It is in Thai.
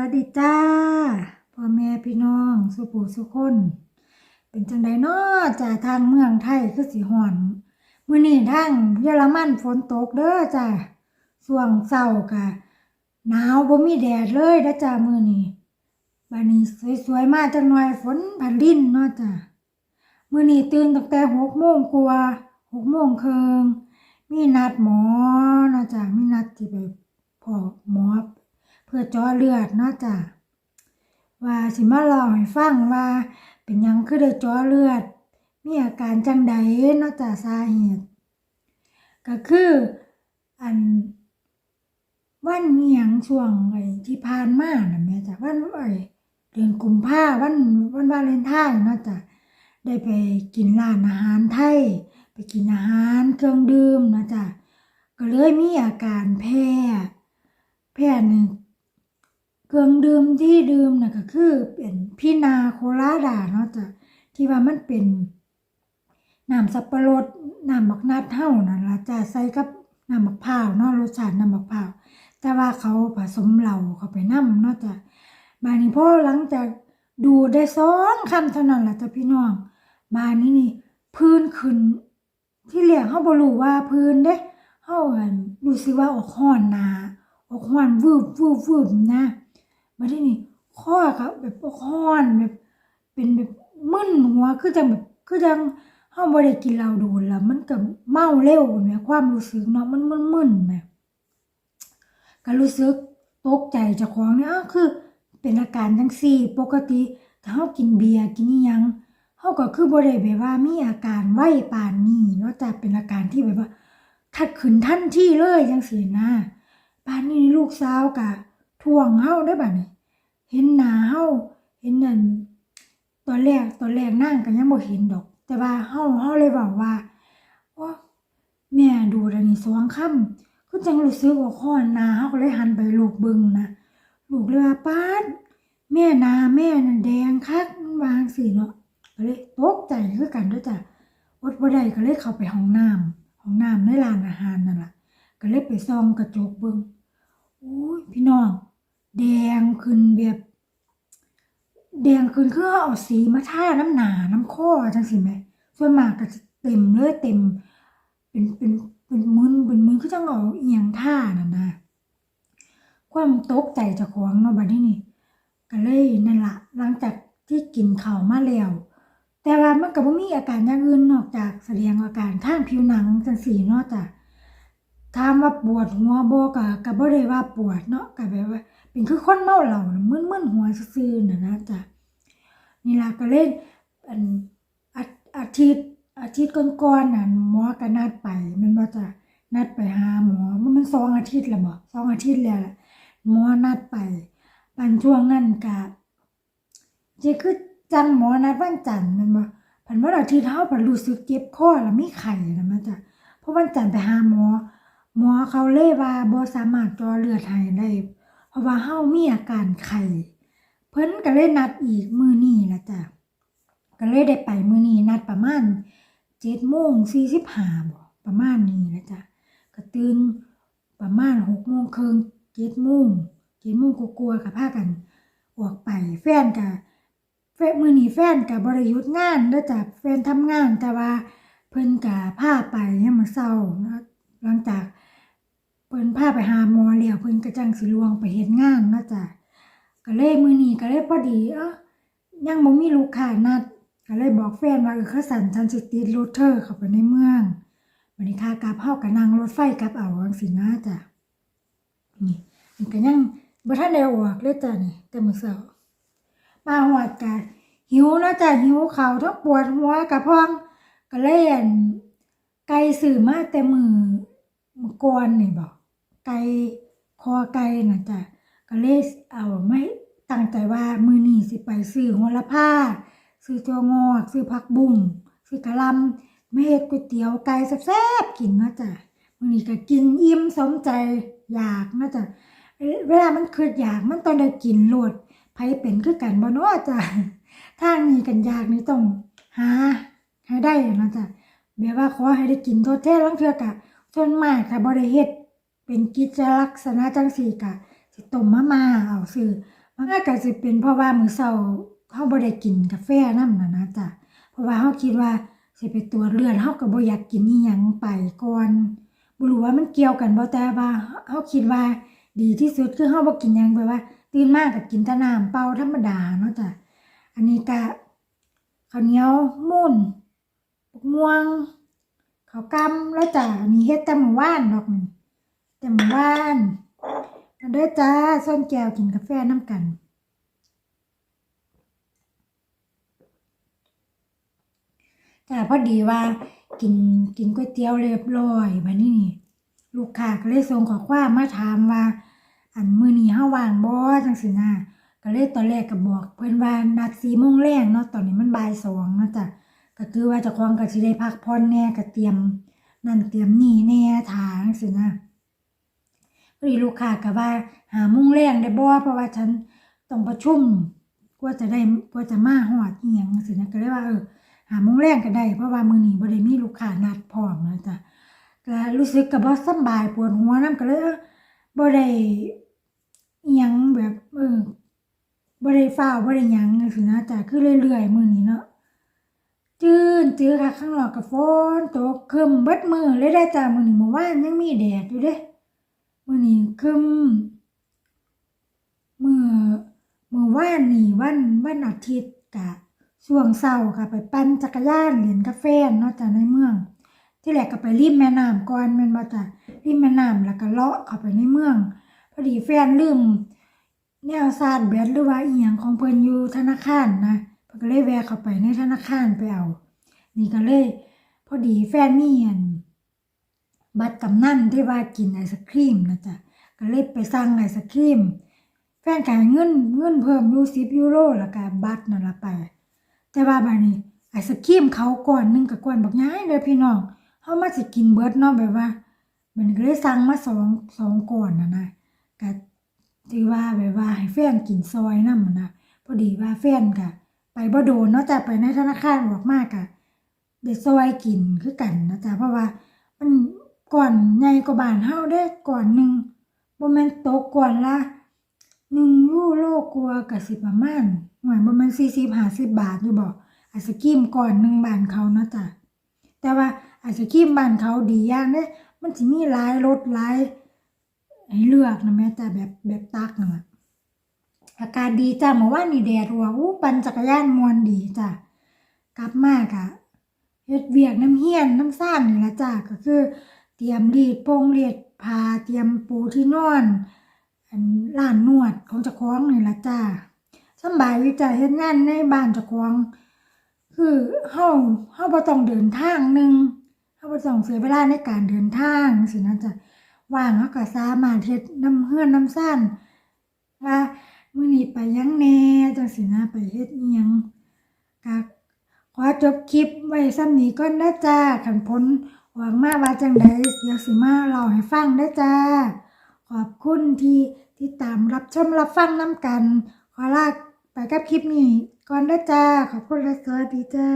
วัสดีจ้าพ่อแม่พี่น้องสุปู่สุคน เป็นจังไดน้อจ้าทางเมืองไทยคือสิฮ้อนมื้อนี้ทางเยอรมันฝนตกเด้อจ้าช่วงเช้ากะหนาวบ่มีแดดเลยเด้อจ้ามื้อนี้บัดนี้สวยๆ มากจังหน่อยฝนพันดินเนาะจ้ามื้อนี้ตื่นตั้งแต่6โมงกว่า6โมงครึ่งมีนัดหมอเนาะจ้ามีนัดที่ไปพอหมอ เพื่อจาะเลือดเนาะจ้ะว่าสิมาเล่าให้ฟังว่า เป็นยังคือได้จาะเลือด มีอาการจังใดเนาะจ้ะสาเหตุ ก็คืออันวันเหียงช่วงไอ้ที่ผ่านมาน่ะแม่จ้ะวันไอ้เดือนกุมภาวันวันวาเลนไทน์เนาะจ้ะได้ไปกินร้านอาหารไทย ไปกินอาหารเครื่องดื่มเนะจ้ะก็เลยมีอาการแพ้ แพ้หนึ่ง เครื่องดื่มที่ดื่มน่ะก็คือเป็นพี่นาโคลาดาเนาะจ้ะที่ว่ามันเป็นน้ำสับปะรดน้ำมักนัดเท่านั่นละจ้ะใส่กับน้ำมักพร้าวเนาะรสชาติน้ำมักพร้าวแต่ว่าเขาผสมเหล้าเข้าไปนํเนาะจ้ะบานนี้พอหลังจากดูได้สองคำเท่านั้นละจ้ะพี่น้องบานนี้นี่พื้นขึ้น ที่เรียกเฮาบรู้ว่าพื้นเด้เฮาอันรู้สึกว่าออกร้อนนาออกร้อนวืบวืบวืบนะ มาที่นี่ข้อครับแบบค้อนแบบ เป็นแบบมึนหัวคือจังแบบคือจังเฮาบ่ได้กินเหล้าโดนแล้วมันก็เมาเร็วแหมความรู้สึกเนาะมันมึนๆแหมก็รู้สึกตกใจเจ้าของเนี่ยอ้าคือเป็นอาการจังซี่ ปกติถ้าเฮากินเบียร์กินอีหยังเฮาก็คือบ่ได้แบบว่ามีอาการไว้ปานนี้เนาะจะเป็นอาการที่แบบว่าทัดขึ้นทันที่เลยจังซี่นะปานนี้ลูกสาวก็ ทวงเฮาได้บัดนี้เห็นหน้าเฮาเห็นนั่นตอนแรกตอนแรกนั่งก็ยังบ่เห็นดอก แต่ว่าเฮาเฮาเลยบอกว่าโอ้แม่ดูดอันนี้สองค่ำคือจังรู้สึกว่าคอนหน้าเฮาก็เลยหันไปลูกเบิ่งนะลูกเลยว่าป้าดแม่นาแม่น่ะแดงคักวางสิเนาะก็เลยตกใจคือกันด้วยจ้ะอดบ่ได้ก็เลยเข้าไปห้องน้ำห้องน้ำในร้านอาหารนั่นล่ะก็เลยไปส่องกระจกเบิ่งโอ้ยพี่น้อง แดงขึ้นแบบ แดงขึ้นคือเอาสีมาท่าน้ำหนาน้ำข้อจังสิแหมส่วนมากก็จะเต็มเลยเต็ม เป็นเป็นเป็นมึนเป็นมึนคือจังเอาเอียงท่านั่นนะความตกใจจ้าของเนาะบัดนี้นี่ก็เลยนั่นละหลังจากที่กินข้าวมาแล้วแต่ว่ามันก็บ่มีอาการอย่างอื่นนอกจากแสดงอาการทางผิวหนังจังซี่เนาะจ้ะถามว่าปวดหัวบ่ก็ก็บ่ได้ว่าปวดเนาะก็แบบว่า เป็นคือคนเมาเหล้าน่ะมึนๆหัวซื่อๆน่ะนะจ้ะนี่ล่ะก็เล่นอันอาทิตย์อาทิตย์ก่อนๆน่ะหมอก็นัดไปมันบ่จ้ะนัดไปหาหมอมันมันสองอาทิตย์แล้วบ่สองอาทิตย์แล้วหมอนัดไปปันช่วงนั้นก็จะคือจังหมอนัดวันจันทร์มันบ่พันวันอาทิตย์เฮาพันรู้สึกเจ็บคอแล้วมีไข้น่ะมันจะเพราะวันจันทร์ไปหาหมอ หมอเขาเลยว่าบ่สามารถจอเลือดให้ได้ เพราะว่าเฮามีอาการไข้เพิ่นก็เลยนัดอีกมือนี้ล่ะจ้ะก็เลยได้ไปมือนี้นัดประมาณ7โมง45บ่ประมาณนี้นะจ้ะก็ตื่นประมาณ6โมงครึ่ง7โมง7โมงกว่าๆก็พากันออกไปแฟนก็แฟนมือนี้แฟนก็บ่ได้หยุดงานเด้อจ้ะแฟนทำงานแต่ว่าเพิ่นก็พาไปยามมื้อเช้านะหลังจาก เพิ่นพาไปหาหมอแล้วเพิ่นก็จังสิลวงไปเฮ็ดงานเนาะจ้ะก็เลยมื้อนี้ก็เลยพอดีเอ้อยังบ่มีลูกค้านัดก็เลยบอกแฟนว่าเออเขาสั่นฉันสิติดรถเธอเข้าไปในเมืองวันนี้ค่ากลับเฮาก็นั่งรถไฟกลับเอาจังซี่นะจ้ะนี่มันก็ยังบ่ทันได้ออกเลยจ้ะนี่แต่มื้อเช้ามาฮอดก็หิวเนาะจ้ะหิวข้าวทั้งปวดหัวกระพองก็เลยอั่นไก่ซื้อมาแต่มื้อมื้อก่อนนี่บ่ ไก่คอไก่น่ะจ้ะก็เลยเอาไม่ตั้งใจว่ามือนีสิไปซื้อโหระพาซื้อตัวงอกซื้อผักบุ้งซื้อกะล่ำมาเฮ็ดก๋วยเตี๋ยวไก่แซ่บๆกินเนะจ้ะมือนีก็กินอิ่มสมใจอยากเนะจ้ะเวลามันคิดอยากมันต้องได้กินโลดไผเป็นคือกันบ่เนาะจ้ะทางนี้กันยากนี่ต้องหาให้ได้เนะจ้ะแบบว่าขอให้ได้กินทดแทนลางเทื่อก็ส่วนมากถ้าบ่ได้เฮ็ด เป็นกิจลักษณะจังสี่กะสิต้มมะมาเอาซื้อมันก็สิเป็นเพราะว่ามื้อเช้าเฮาบ่ได้กินกาแฟนำนะนะจ้ะเพราะว่าเฮาคิดว่าสิไปตรวจเลือดเฮาก็บ่อยากกินอีหยังไปก่อนบ่รู้ว่ามันเกี่ยวกันบ่แต่ว่าเฮาคิดว่าดีที่สุดคือเฮาบ่กินหยังแบบว่าตื่นมากก็กินแต่น้ำเปล่าธรรมดาเนาะจ้ะอันนี้ก็ข้าวเหนียวมูนบกม่วงข้าวกำแล้วจ้ะอันนี้เฮ็ดแต่มื้อวานดอกนี่ แต่มื้านมาเด้อจ้าส้นแก้วกินกาแฟน้ำกันจ้าพอดีว่ากินกินก๋วยเตี๋ยวเรียบร้อยบัดนี้นี่ ลูกค้าก็เลยส่งข้อความมาถามว่า อันมื้อนี้เฮาว่างบ่จังซี่นะก็เลยตอนแรกก็บอก เพิ่นว่านัด4โมงแรงเนาะตอนนี้มันบ่าย2เนาะจ้ะก็คือว่าเจ้าของก็สิได้พักผ่อนแน่ก็เตรียมนั่นเตรียมนี่แน่ทาจังซี่นะ พอดีลูกค้าก็ว่าหาโมงแรงได้บ่เพราะว่าฉันต้องประชุมกว่าจะได้กว่าจะมาฮอดเอียงจังซี่นะก็เลยว่าเออหาโมงแรงก็ได้ เพราะว่ามื้อนี้บ่ได้มีลูกค้านัดพร้อมนะจ๊ะก็รู้สึกก็บ่สบายปวดหัวน้ำก็เลยเออบ่ได้อิหยังแบบเออบ่ได้ฟ้าบ่ได้ยังจังซี่นะจ๊ะคือเรื่อยๆมือนี้เนาะจืนจื้อค่ะข้างนอกก็ฝนตกครึมเบิดมือเลยได้จ้ะมื้อนี้เมื่อวานยังมีแดดอยู่เด้ มื้อนี้ครึมมื้อมื้อวานนี่วันวันอาทิตย์ก็ช่วงเช้าค่ะ ไปปั่นจักรยานเล่นกาแฟเนาะจ้ะในเมือง ที่แรกก็ไปริมแม่น้ำก่อนม่นบ่จ้ะริมแม่น้ำแล้วก็เลาะเข้าไปในเมือง พอดีแฟนลืมแนวชาร์จแบตหรือว่าเอียงของเพิ่นอยู่ธนาคารนะเพิ่นก็เลยแวะเข้าไปในธนาคารไปเอา นี่ก็เลย พอดีแฟนมีอัน บัตรกำนันที่ว่ากินไอศครีมนะจ๊ะก็เลยไปสั่งไอศครีม แฟนก็ให้เงินเงินเพิ่มยู่10ยูโรแล้วก็บัตรนั่นละไป แต่ว่าบัดนี้ไอศครีมเขาก่อนหนึงกับก่อนบักย้ายเลยพี่น้องเฮามาสิกินเบิร์ดเนาะแบบว่า มันก็เลยสั่งมาสองสองก่อนนะนะก็ถือว่าแบบว่าให้แฟนกินซอยนำนนะพอดีว่าแฟนก็ไปบ่โดนเนาะแต่ไปในธนาคารออกมาก็ได้ซอยกินคือกันนะจ๊ะเพราะว่ามัน ก่อนใหญ่กว่าบานเฮาเด้ก่อนหนึ่งบ่แม่นตกก่อนละหนึ่งยูโรกว่าก็สิประมาณหวยบ่แม่น40 50บาทอยู่บ่ไอศกรีมก่อนหนึ่งบานเขาเนาะจ้ะแต่ว่าไอศกรีมบานเขาดีอย่างเด้มันสิมีหลายรสหลายให้เลือกนะแม่จ้ะแบบแบบตักนั่นล่ะอากาศดีจ้ะเมื่อวานนี่แดดรัวอู้ปั่นจักรยานมวนดีจ้ะกลับมาก็เฮ็ดเวียกน้ำเฮียนน้ำซ่านนี่ละจ้ะก็คือ เตรียมรีดโปงรียดผ้าเตรียมปูที่นอนอันร้านนวดของเจ้าของนี่ละจ้าสบายอยู่จ้ะเฮ็ดงานในบ้านเจ้าของ คือเฮาเฮาบ่ต้องเดินทางหนึ่งเฮาบ่ต้องเสียเวลาในการเดินทางสินะจ้ะว่างเฮาก็สามารถเฮ็ดน้ำเฮือนน้ำซ่านว่ามื้อนี้ไปยังแหน่จังสินะไปเฮ็ดอิหยังก็ขอจบคลิปไว้ซ้ำนี้ก่อนนะจ้าคันผล หวังมาว่าจังไดเดี๋ยวสิมาเล่าให้ฟังได้จ้า ขอบคุณที่ที่ตามรับชมรับฟังน้ำกัน ขอลาไปกับคลิปนี้ก่อนได้จ้า ขอบคุณและสวัสดีจ้า